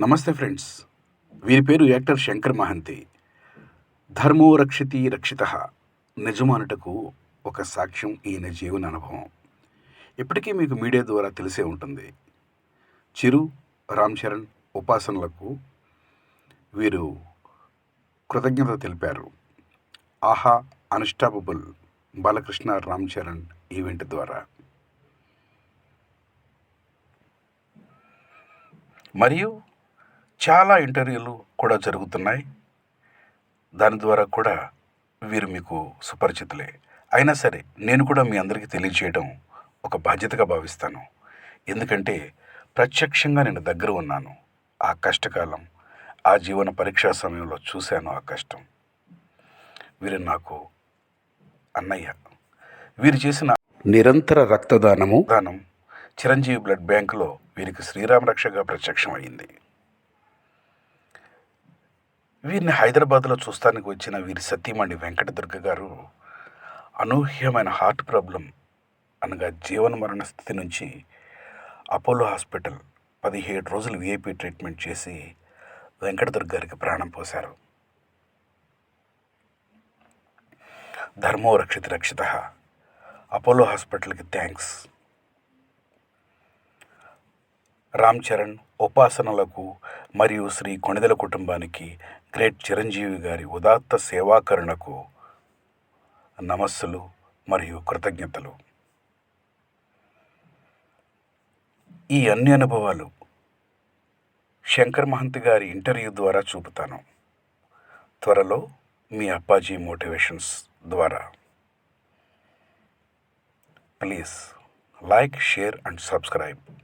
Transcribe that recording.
నమస్తే ఫ్రెండ్స్. వీరి పేరు యాక్టర్ శంకర్ మహంతి. ధర్మో రక్షితి రక్షిత నిజమానుటకు ఒక సాక్ష్యం ఈయన జీవన అనుభవం. ఇప్పటికీ మీకు మీడియా ద్వారా తెలిసే ఉంటుంది. చిరు రామ్ చరణ్ ఉపాసనలకు వీరు కృతజ్ఞత తెలిపారు. ఆహా అన్స్టాపబుల్ బాలకృష్ణ రామ్ చరణ్ ఈవెంట్ ద్వారా. మరియు చాలా ఇంటర్వ్యూలు కూడా జరుగుతున్నాయి. దాని ద్వారా కూడా వీరు మీకు సుపరిచితులే. అయినా సరే నేను కూడా మీ అందరికీ తెలియజేయడం ఒక బాధ్యతగా భావిస్తాను. ఎందుకంటే ప్రత్యక్షంగా నేను దగ్గర ఉన్నాను. ఆ కష్టకాలం ఆ జీవన పరీక్షా సమయంలో చూశాను ఆ కష్టం. వీరు నాకు అన్నయ్య. వీరు చేసిన నిరంతర రక్తదానము దానం చిరంజీవి బ్లడ్ బ్యాంకులో వీరికి శ్రీరామ రక్షగా ప్రత్యక్షమైంది వీరిని హైదరాబాద్లో చూస్తానికి వచ్చిన వీరి సతీమణి వెంకటదుర్గ గారు అనూహ్యమైన హార్ట్ ప్రాబ్లం అనగా జీవన మరణ స్థితి నుంచి అపోలో హాస్పిటల్ పదిహేడు రోజులు విఐపి ట్రీట్మెంట్ చేసి వెంకటదుర్గ గారికి ప్రాణం పోశారు. ధర్మో రక్షిత రక్షిత అపోలో హాస్పిటల్కి థ్యాంక్స్. రామ్ చరణ్ ఉపాసనలకు మరియు శ్రీ కొణిదెల కుటుంబానికి గ్రేట్ చిరంజీవి గారి ఉదాత్త సేవాకరణకు నమస్సులు మరియు కృతజ్ఞతలు. ఈ అన్ని అనుభవాలు శంకర్ మహంత్ గారి ఇంటర్వ్యూ ద్వారా చూపుతాను. త్వరలో మీ అప్పాజీ మోటివేషన్స్ ద్వారా. Please like share and subscribe.